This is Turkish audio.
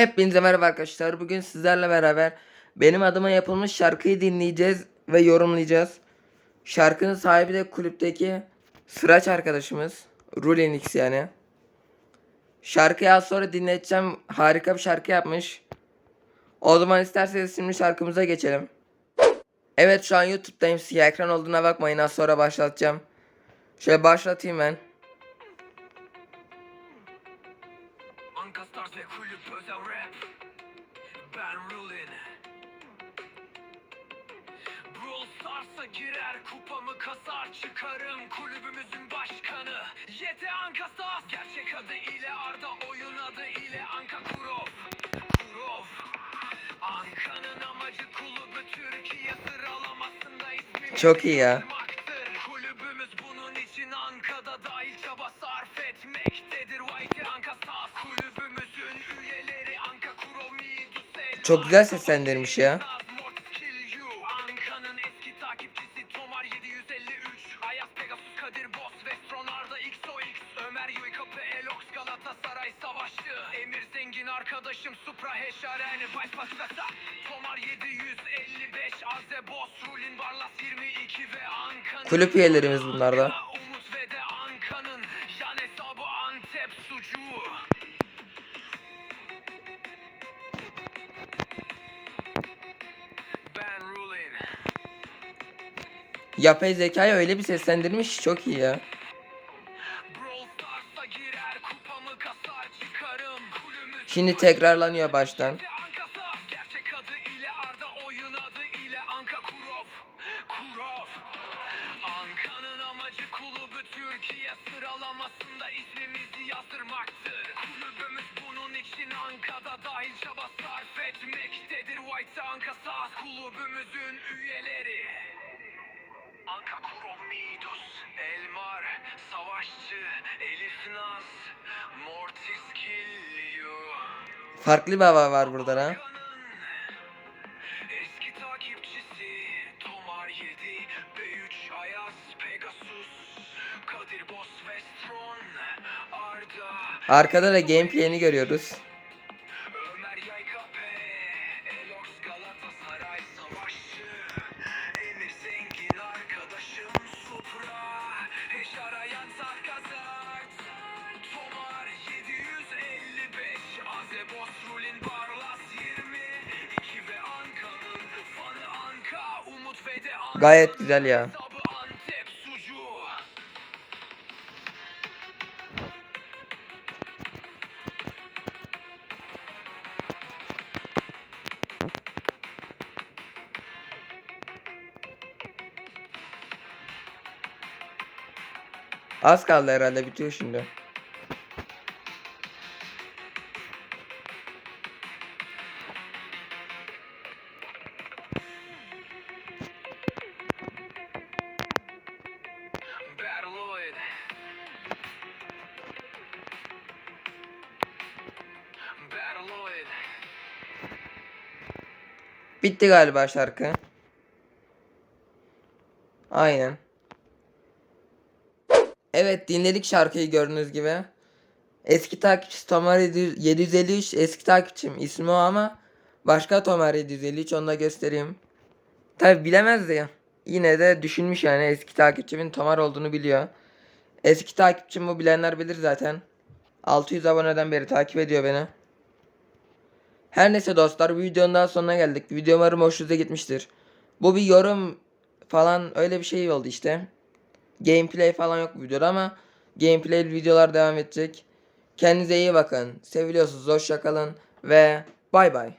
Hepinize merhaba arkadaşlar. Bugün sizlerle beraber benim adıma yapılmış şarkıyı dinleyeceğiz ve yorumlayacağız. Şarkının sahibi de kulüpteki Sıraç arkadaşımız. Rulenix yani. Şarkıyı az sonra dinleteceğim. Harika bir şarkı yapmış. O zaman isterseniz şimdi şarkımıza geçelim. Evet şu an YouTube'dayım. Siyah ekran olduğuna bakmayın. Az sonra başlatacağım. Şöyle başlatayım ben. Ve kulüp özel rap. Ben Rulin Brawl Stars'a girer kupamı kasar çıkarım kulübümüzün başkanı. Yete Anka Stars. Gerçek adı ile Arda oyun adı ile Anka Kurov. Kurov. Anka'nın amacı kulübü Türkiye sıralamasında ismini Çok iyi ya. Kulübümüz için Anka'da dahil çaba sarf etmektedir. White Anka Stars. Kulübümüzün Galatasaray Savaşçı Emir Zengin arkadaşım Supra Heşaren Bypass Vesa Tomar 755 Aze Boss Rulin Barlas 22 ve Anka'nın Kulüp üyelerimiz bunlar da. Yapay zekayı öyle bir seslendirmiş çok iyi ya. Şimdi tekrarlanıyor baştan. Dahil çaba sarf etmektedir White Anka Stars kulübümüzün üyeleri Kuromidus, Elmar, Savaşçı, Elif Naz, Mortis Kill You. Farklı bir hava var burada ha. Anka'nın Eski takipçisi Tomar 7, B3 Ayaz, Pegasus, Kadir Boss Vestron, Arda, Arkada da gameplay'ini görüyoruz. Gayet güzel ya. Az kaldı herhalde bitiyor şimdi. Bitti galiba şarkı. Aynen. Evet dinledik şarkıyı gördüğünüz gibi. Eski takipçisi Tomar 700 753 eski takipçim ismi o ama başka Tomar 753 onu da göstereyim. Tabi bilemezdi ya. Yine de düşünmüş yani eski takipçimin Tomar olduğunu biliyor. Eski takipçim bu bilenler bilir zaten. 600 aboneden beri takip ediyor beni. Her neyse dostlar bu videonun daha sonuna geldik. Video umarım hoşunuza gitmiştir. Bu bir yorum falan öyle bir şey oldu işte. Gameplay falan yok bu videoda ama gameplay videolar devam edecek. Kendinize iyi bakın. Seviliyorsunuz. Hoşçakalın ve bay bay.